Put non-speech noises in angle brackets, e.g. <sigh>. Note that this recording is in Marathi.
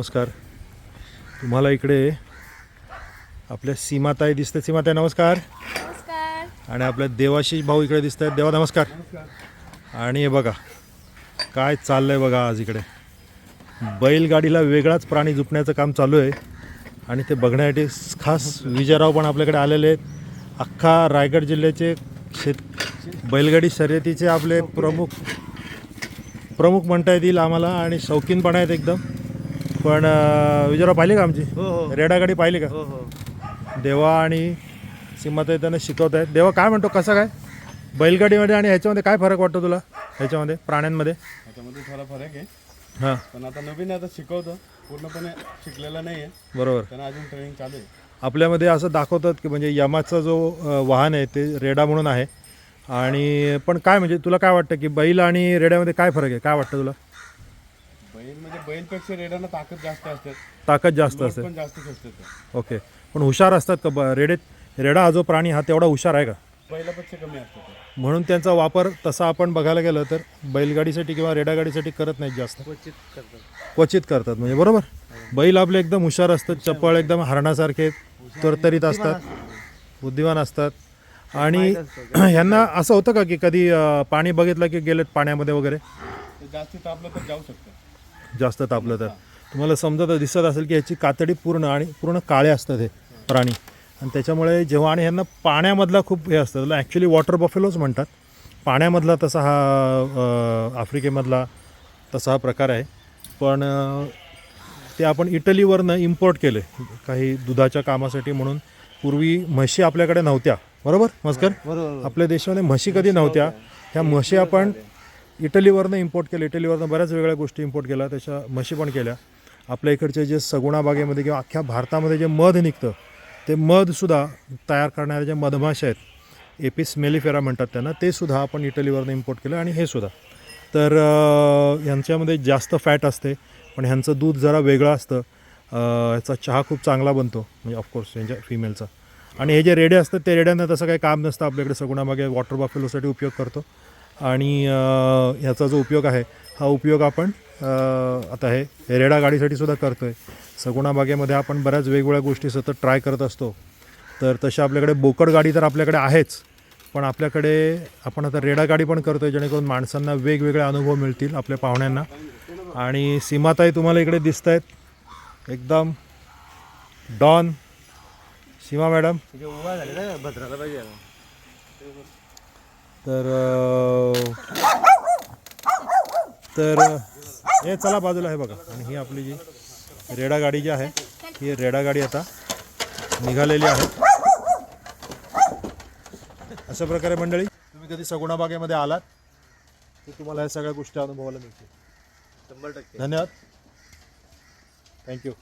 नमस्कार. तुम्हाला इकडे आपल्या सीमाताई दिसते सीमाताई नमस्कार. नमस्कार. आणि आपल्या देवाशीष भाऊ इकडे दिसत आहेत देवा नमस्कार. आणि हे बघा काय चाललंय बघा आज इकडे. बैलगाडीला वेगळाच प्राणी जुपण्याचं काम चालू आहे. आणि ते बघण्यासाठी खास विजयराव पण आपल्याकडे आलेले आहेत. अख्खा रायगड जिल्ह्याचे शेत बैलगाडी शर्यतीचे आपले प्रमुख प्रमुख म्हणता येतील आम्हाला. आणि शौकीन पण आहेत एकदम. पण विजयराव पाहिली का आमची? हो हो. रेडा गाडी पाहिली का? हो हो. देवा आणि सीमाताई त्यांना शिकवत आहेत. देवा काय म्हणतो? कसं काय? बैलगाडीमध्ये आणि ह्याच्यामध्ये काय फरक वाटतो तुला? ह्याच्यामध्ये प्राण्यांमध्ये? त्याच्यामध्ये थोडा फरक आहे. हां. पण आता नवीन आहे आता शिकवतो. पूर्णपणे शिकलेला नाही आहे बरोबर. त्यांना अजून ट्रेनिंग चालू आहे. आपल्यामध्ये असं दाखवतात की म्हणजे यमाचा जो अ, वाहन आहे ते रेडा म्हणून आहे. आणि पण काय म्हणजे तुला काय वाटतं की बैल आणि रेड्यामध्ये काय फरक आहे? काय वाटतं तुला? म्हणजे बैलपेक्षा रेडांना ताकद जास्त असते. ताकद जास्त लोड असते. पण जास्त असते ते. ओके. पण हुशार असतात का? ब रेडेत रेडा हा जो प्राणी हा तेवढा हुशार आहे का? बैलापेक्षा कमी असते ते. म्हणून त्यांचा वापर तसा आपण बघायला गेलं तर बैलगाडीसाठी किंवा रेडागाडीसाठी करत नाहीत जास्त. क्वचित करतात. क्वचित करतात. म्हणजे बरोबर? बैल आपले एकदम हुशार असतात चप्पळ एकदम हरणासारखे तरतरीत असतात. बुद्धिवान असतात. आणि ह्यांना <clears throat> असं होतं का की कधी अं, पाणी बघितलं की गेलेत पाण्यामध्ये वगैरे? ते जास्ती तापलं तर जाऊ शकतं. जास्त तापलं तर. तुम्हाला समजत दिसत असेल की ह्याची कातडी पूर्ण आणि पूर्ण काळे असतात हे प्राणी. आणि त्याच्यामुळे जेव्हा आणि ह्यांना पाण्यामधला खूप हे असतं त्याला ॲक्च्युली वॉटर बफेलोच म्हणतात. पाण्यामधला तसा हा आफ्रिकेमधला तसा हा प्रकार आहे. पण ते आपण इटलीवरनं इम्पोर्ट केले काही दुधाच्या कामासाठी म्हणून. पूर्वी म्हशी आपल्याकडे नव्हत्या. बरोबर? मस्कर? आपल्या देशामध्ये म्हशी कधी नव्हत्या. ह्या म्हशी आपण इटलीवरनं इम्पोर्ट केलं. इटलीवरनं बऱ्याच वेगळ्या गोष्टी इम्पोर्ट केल्या. त्याच्या म्हशी पण केल्या. आपल्या इकडचे जे सगुणा बागेमध्ये किंवा अख्ख्या भारतामध्ये जे मध निघतं ते मधसुद्धा तयार करणाऱ्या ज्या मधमाशा आहेत एपिस मेलिफेरा म्हणतात त्यांना ते सुद्धा आपण इटलीवरनं इम्पोर्ट केलं आणि हे सुद्धा. तर ह्यांच्यामध्ये जास्त फॅट असते पण ह्यांचं दूध जरा वेगळं असतं. ह्याचा चहा खूप चांगला बनतो म्हणजे ऑफकोर्स यांच्या फिमेलचा आणि हे जे रेडे असतात ते रेड्यांना तसं काही काम नसतं. आपल्याकडे सगुणामागे वॉटर बफेलोसाठी उपयोग करतो. आणि ह्याचा जो उपयोग आहे हा उपयोग आपण आता हे रेडा गाडीसाठी सुद्धा करतो आहे सगुणा बागेमध्ये आपण बऱ्याच वेगवेगळ्या गोष्टी सतत ट्राय करत असतो. तर तशा आपल्याकडे बोकड गाडी तर आपल्याकडे आहेच. पण आपल्याकडे आपण आता रेडा गाडी पण करतो आहे जेणेकरून माणसांना वेगवेगळे अनुभव मिळतील आपल्या पाहुण्यांना. आणि सीमाताई तुम्हाला इकडे दिसत आहेत एकदम डॉन. सीमा मॅडम. उभा झाले ना भद्राला पाहिजे. तर तर हे चला बाजूला आहे बघा. आणि ही आपली जी रेडा गाडी जी आहे ही रेडा गाडी आता निघालेली आहे. अशा प्रकारे मंडळी तुम्ही कधी सगुणा बागेमध्ये आलात तर तुम्हाला या सगळ्या गोष्टी अनुभवायला मिळतील. शंभर टक्के. धन्यवाद. थँक्यू